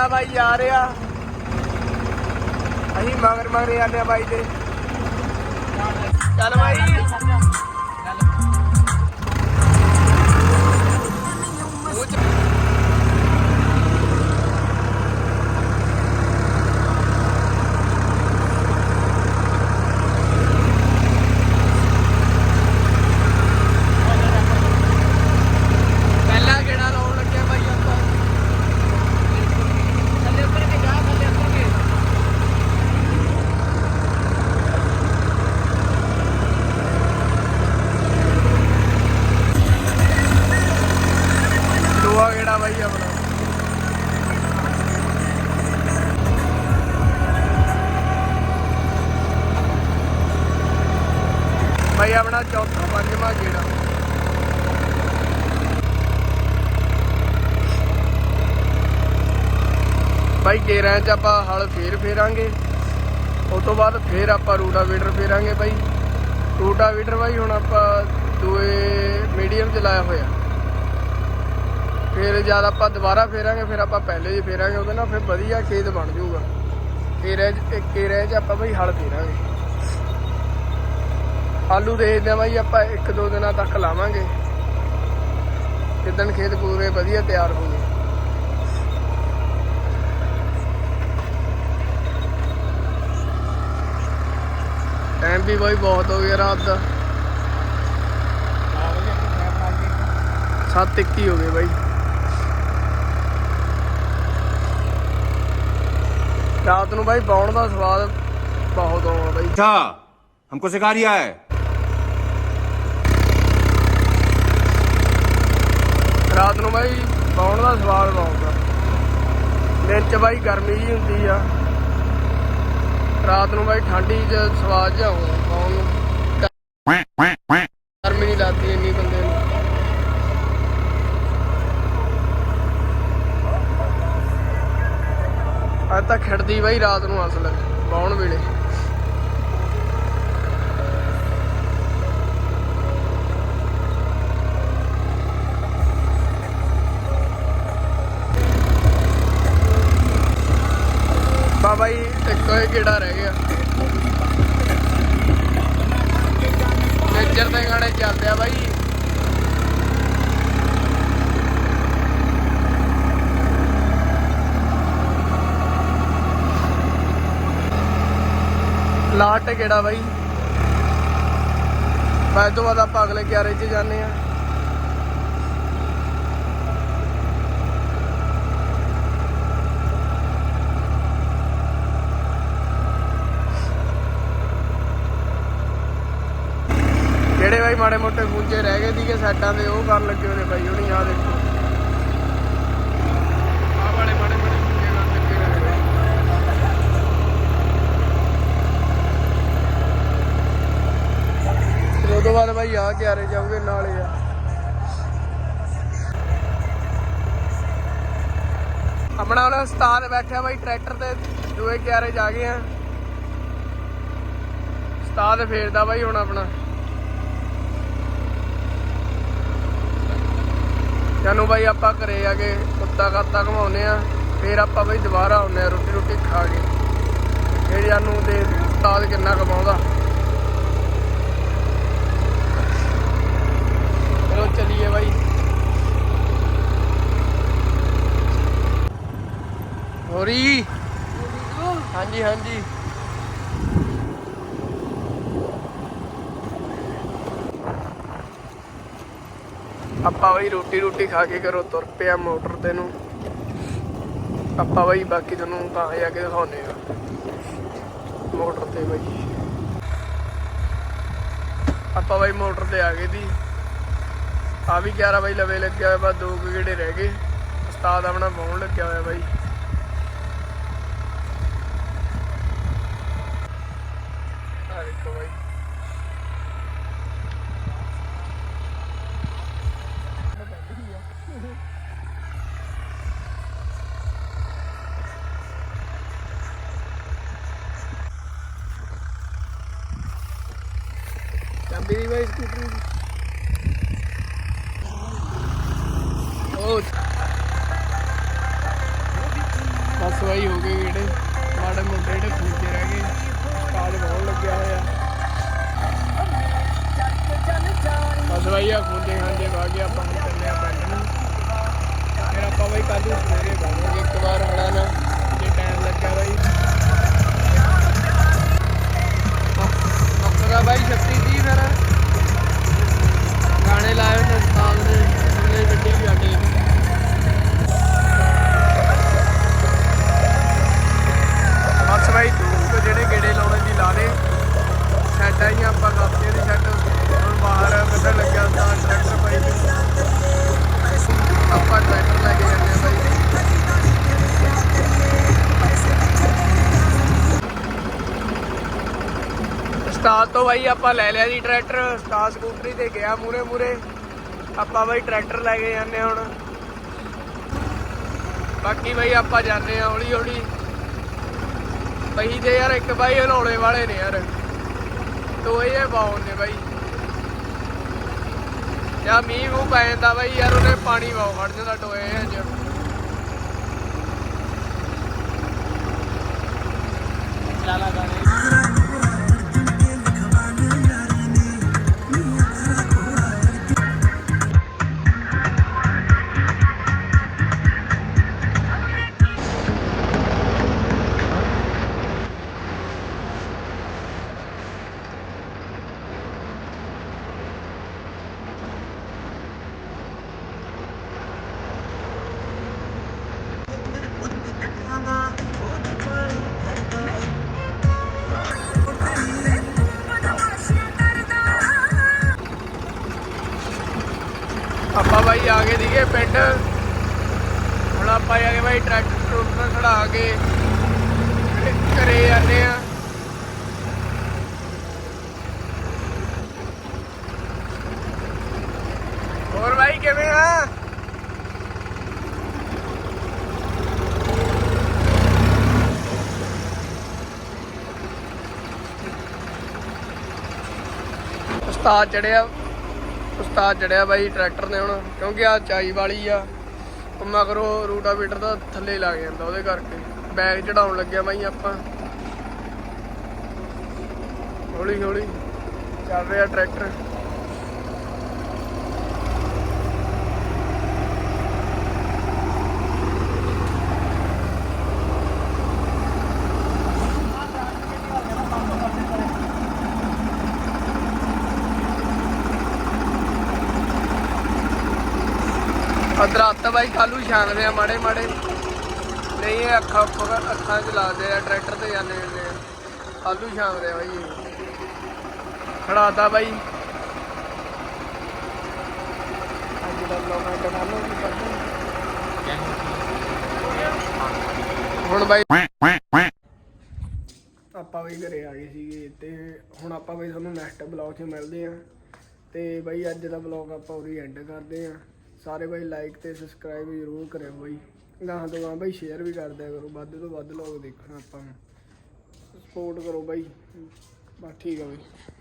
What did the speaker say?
ਆ ਬਾਈ ਆ ਰਿਹਾ। ਅਸੀਂ ਮਗਰ ਮਗਰ ਜਾਂਦੇ ਆ ਬਾਈ ਦੇ। ਚੱਲ ਬਾਈ। ਬਾਈ ਆਪਣਾ ਚੌਥਾ ਪੰਜਵਾਂ ਗੇੜਾ। ਬਾਈ ਕੇਰਾਂ ਚ ਆਪਾਂ ਹਲ ਫੇਰ ਫੇਰਾਂਗੇ। ਉਸ ਤੋਂ ਬਾਅਦ ਫੇਰ ਆਪਾਂ ਰੂਟਾਵੀਟਰ ਫੇਰਾਂਗੇ ਬਾਈ। ਰੂਟਾਵੀਟਰ ਬਾਈ ਹੁਣ ਆਪਾਂ ਦੂਏ ਮੀਡੀਅਮ ਚ ਲਾਇਆ ਹੋਇਆ। ਫਿਰ ਜਦ ਆਪਾਂ ਦੁਬਾਰਾ ਫੇਰਾਂਗੇ, ਫਿਰ ਆਪਾਂ ਪਹਿਲੇ ਹੀ ਫੇਰਾਂਗੇ, ਉਹਦੇ ਨਾਲ ਫਿਰ ਵਧੀਆ ਖੇਤ ਬਣ ਜਾਊਗਾ। ਕੇਰਾਂ ਚ, ਇੱਕ ਕੇਰਾਂ ਚ ਆਪਾਂ ਬਈ ਹਲ ਫੇਰਾਂਗੇ। ਆਲੂ ਦੇਖਦੇ ਆ ਬਾਈ ਆਪਾਂ ਇੱਕ ਦੋ ਦਿਨਾਂ ਤੱਕ ਲਾਵਾਂਗੇ ਜਿੱਦਣ ਖੇਤ ਪੂਰੇ ਵਧੀਆ ਤਿਆਰ ਹੋ ਗਏ ਟਾਈਮ ਵੀ ਬਾਈ ਬਹੁਤ ਹੋ ਗਿਆ ਰਾਤ ਦਾ 7:21 ਹੋ ਗਏ ਬਾਈ ਰਾਤ ਨੂੰ ਬਾਈ ਬਾਉਣ ਦਾ ਸਵਾਦ ਬਹੁਤ ਆਉਂਦਾ ਬਾਈ अच्छा हमको सिखा रिया है ਰਾਤ ਨੂੰ ਬਾਈ ਬਾਉਣ ਦਾ ਸਵਾਦ ਆਉਂਦਾ ਦਿਨ ਚ ਬਾਈ ਗਰਮੀ ਜੀ ਹੁੰਦੀ ਆ। ਰਾਤ ਨੂੰ ਬਾਈ ਠੰਡੀ ਚ ਸਵਾਦ ਜਿਹਾ ਆਉਂਦਾ ਬਾਉਣ ਨੂੰ। ਗਰਮੀ ਨਹੀਂ ਲੱਗਦੀ ਇੰਨੀ ਬੰਦੇ ਨੂੰ। ਅੱਜ ਤਾਂ ਖਿੜਦੀ ਬਾਈ ਰਾਤ ਨੂੰ ਅਸਲ, ਬਾਉਣ ਵੇਲੇ। ਬਾਈ ਜੀ ਕਿਹੜਾ ਰਹਿ ਗਿਆ। ਨੇਚਰ ਦੇ ਗਾਣੇ ਚੱਲਦੇ ਆ ਬਾਈ। ਲਾਟ ਕਿਹੜਾ ਬਾਈ। ਬਾਅਦ ਤੋਂ ਬਾਅਦ ਆਪਾਂ ਅਗਲੇ ਕਿਆਰੇ 'ਚ ਜਾਂਦੇ ਆ ਜਿਹੜੇ ਬਾਈ ਮਾੜੇ ਮੋਟੇ ਗੁੰਜੇ ਰਹਿ ਗਏ ਸੀਗੇ ਸਾਈਡਾਂ ਦੇ, ਉਹ ਕਰਨ ਲੱਗੇ ਹੋਏ ਬਾਈ, ਉਹਨੀ ਆ ਦੇਖੋ। ਆ ਮਾੜੇ ਮਾੜੇ ਮਾੜੇ ਗੁੰਜੇ ਕਰਨ ਲੱਗੇ ਹੋਣੇ ਬਾਈ ਉਹ ਤੋਂ ਬਾਅਦ ਬਾਈ ਆ ਕਿਆਰੇ ਜਾਊਗੇ, ਨਾਲੇ ਆ। ਆਪਣਾ ਉਹਨਾਂ ਉਸਤਾਦ ਬੈਠਿਆ ਬਾਈ, ਟਰੈਕਟਰ ਤੇ ਦੂਏ ਕਿਆਰੇ ਜਾ ਗਏ ਆ। ਉਸਤਾਦ ਫੇਰਦਾ ਬਾਈ ਹੁਣ ਆਪਣਾ। ਜਾਨੂੰ ਬਾਈ ਆਪਾਂ ਘਰੇ ਆ ਕੇ ਕੁੱਤਾ ਕਾਤਾ ਘਮਾਉਨੇ ਆ ਫੇਰ ਆਪਾਂ ਬਈ ਦੁਬਾਰਾ ਆਉਨੇ ਆ ਰੋਟੀ ਰੋਟੀ ਖਾ ਕੇ। ਫੇਰ ਜਾਨੂੰ ਦੇ ਉਸਤਾਦ ਕਿੰਨਾ ਕਮਾਉਂਦਾ ਚਲੋ ਚਲੀਏ ਬਾਈ ਹੋਰੀ ਹਾਂਜੀ ਹਾਂਜੀ ਆਪਾਂ ਬਈ ਰੋਟੀ ਰੋਟੀ ਖਾ ਕੇ ਘਰੋਂ ਤੁਰ ਪਿਆ ਮੋਟਰ ਤੇ ਨੂੰ। ਆਪਾਂ ਬਈ ਬਾਕੀ ਤੁਹਾਨੂੰ ਤਾਂ ਜਾ ਕੇ ਦਿਖਾਉਨੇ ਆ। ਮੋਟਰ ਤੇ ਬਈ। ਆਪਾਂ ਬਈ ਮੋਟਰ ਤੇ ਆ ਗਏ ਦੀ ਆ ਵੀ 11 ਵਜੇ ਲਵੇ ਲੱਗਿਆ ਹੋਇਆ, ਬਸ ਦੋ ਕੁ ਗੇੜੇ ਰਹਿ ਗਏ। ਉਸਤਾਦ ਆਪਣਾ ਬਾਉਣ ਲੱਗਿਆ ਹੋਇਆ ਬਾਈ ਆ ਦੇਖੋ ਬਾਈ ਚਾਬੀ ਦੀ ਬਾਈ ਉਹ ਬਸ ਬਾਈ, ਹੋ ਗਏ ਜਿਹੜੇ ਮਾੜੇ ਮੋਟੇ ਜਿਹੜੇ ਖਰੀਦੇ ਰਹਿ ਗਏ। ਕਾਲ ਬਹੁਤ ਲੱਗਿਆ ਹੋਇਆ। ਬਸ ਬਾਈ ਆ ਖੁੰਦੇ ਖਾਂਦੇ ਵਾ ਕੇ ਆਪਾਂ ਨੂੰ ਚੱਲਿਆ ਆ ਨੂੰ ਫਿਰ ਆਪਾਂ ਬਾਈ ਕੱਲ ਨੂੰ ਸਵੇਰੇ ਬਣਾਂਗੇ ਇੱਕ ਵਾਰ ਹੜਾ ਨਾ, ਜੇ ਟਾਈਮ ਲੱਗਿਆ ਬਾਈ। ਆਪਣਾ ਬਾਈ 36 ਜੀ ਫਿਰ। ਗਾਣੇ ਲਾਏ ਨੇ ਸਾਲ ਦੇ ਅਗਲੇ ਗੱਡੀ ਵੀ ਆਡੀ ਬਸ ਬਾਈ ਤੂੰ ਜਿਹੜੇ ਗੇੜੇ ਲਾਉਣੇ ਦੀ ਲਾ ਲੇ ਸੈੱਟ ਆਈ ਆਪਾਂ ਕਾਪੀਆਂ ਦੀ ਸੈੱਟ ਹੁਣ ਬਾਹਰ ਕੱਢਣ ਲੱਗਿਆ ਤਾਂ ਟਰੈਕਟਰ ਬਾਈ ਆਪਾਂ ਟਰੈਕਟਰ ਲੈ ਕੇ ਜਾਂਦੇ ਆ ਬਾਈ ਉਸਤਾਦ ਬਾਈ, ਆਪਾਂ ਲੈ ਲਿਆ ਜੀ ਟਰੈਕਟਰ ਸਟਾਰ ਸਕੂਟਰੀ ਤੇ ਗਿਆ ਮੂਰੇ ਮੂਰੇ ਆਪਾਂ ਬਾਈ ਟਰੈਕਟਰ ਲੈ ਕੇ ਜਾਂਦੇ ਹੁਣ। ਬਾਕੀ ਬਾਈ ਆਪਾਂ ਜਾਂਦੇ ਆ ਹੌਲੀ ਹੌਲੀ। ਬਈ ਦੇ ਯਾਰ ਇੱਕ ਬਾਈ ਹਲੌਲੇ ਵਾਲੇ ਨੇ ਯਾਰ। ਤੋਏ ਇਹ ਬਾਉਣ ਨੇ ਬਾਈ। ਜਾਂ ਮੀਂਹ ਮੂੰਹ ਪੈ ਜਾਂਦਾ ਬਾਈ ਯਾਰ, ਉਹਨੇ ਪਾਣੀ ਵਾਉ ਖੜ ਜਾਂਦਾ ਟੋਏ ਅੱਜ ਆਪਾਂ ਬਾਈ ਆ ਪਿੰਡ। ਹੁਣ ਆਪਾਂ ਆ ਗਏ ਬਾਈ ਟਰੈਕਟਰ ਟਰੂਕਟਰ ਖੜਾ ਕੇ ਘਰੇ ਜਾਂਦੇ ਆ। ਹੋਰ ਬਾਈ ਕਿਵੇਂ ਆ? ਉਸਤਾਦ ਚੜਿਆ ਉਸਤਾਦ ਚੜਿਆ ਬਾਈ ਟਰੈਕਟਰ ਨੇ ਹੁਣ, ਕਿਉਂਕਿ ਆ ਚਾਈ ਵਾਲੀ ਆ। ਉਹ ਮਗਰੋਂ ਰੂਟਾਵੀਟਰ ਦਾ ਥੱਲੇ ਲੱਗ ਜਾਂਦਾ ਉਹਦੇ ਕਰਕੇ। ਬੈਗ ਚੜਾਉਣ ਲੱਗਿਆ ਬਾਈ ਆਪਾਂ। ਹੌਲੀ ਹੌਲੀ ਚੱਲ ਰਿਹਾ ਟਰੈਕਟਰ। ਅਦਰਾਤ ਬਾਈ ਕਾਲੂ ਛਾਂਗਦੇ ਆ ਮਾੜੇ ਮਾੜੇ। ਨਹੀਂ ਇਹ ਅੱਖਾਂ ਉੱਪਰ- ਅੱਖਾਂ 'ਚ ਲਾਦੇ ਆ ਟਰੈਕਟਰ ਤੇ ਜਾਂਦੇ ਹੁੰਦੇ ਆ। ਕਾਲੂ ਛਾਂਗਦੇ ਆ ਬਾਈ। ਖੜਾਤਾ ਬਾਈ। ਅੱਜ ਦਾ ਲੋਕਾਂ ਕਮਾਲੋ ਕੀ ਕਰਦੇ ਹੁਣ ਬਾਈ ਆਪਾਂ ਵੀ ਘਰੇ ਆ ਗਏ ਸੀਗੇ ਤੇ ਹੁਣ ਆਪਾਂ ਬਈ ਤੁਹਾਨੂੰ ਨੈਕਸਟ ਬਲੌਗ 'ਚ ਮਿਲਦੇ ਆ। ਤੇ ਬਾਈ ਅੱਜ ਦਾ ਬਲੌਗ ਆਪਾਂ ਉਰੀ ਐਂਡ ਕਰਦੇ ਆ। ਸਾਰੇ ਬਾਈ ਲਾਈਕ ਤੇ ਸਬਸਕ੍ਰਾਈਬ ਜ਼ਰੂਰ ਕਰਿਓ ਬਾਈ। ਗਾਹਾਂ ਤੋਂ ਗਾਹਾਂ ਬਾਈ ਸ਼ੇਅਰ ਵੀ ਕਰ ਦਿਆ ਕਰੋ, ਵੱਧ ਤੋਂ ਵੱਧ ਲੋਕ ਦੇਖਣ ਆਪਾਂ ਨੂੰ। ਸਪੋਰਟ ਕਰੋ ਬਾਈ। ਬਸ ਠੀਕ ਆ ਬਾਈ।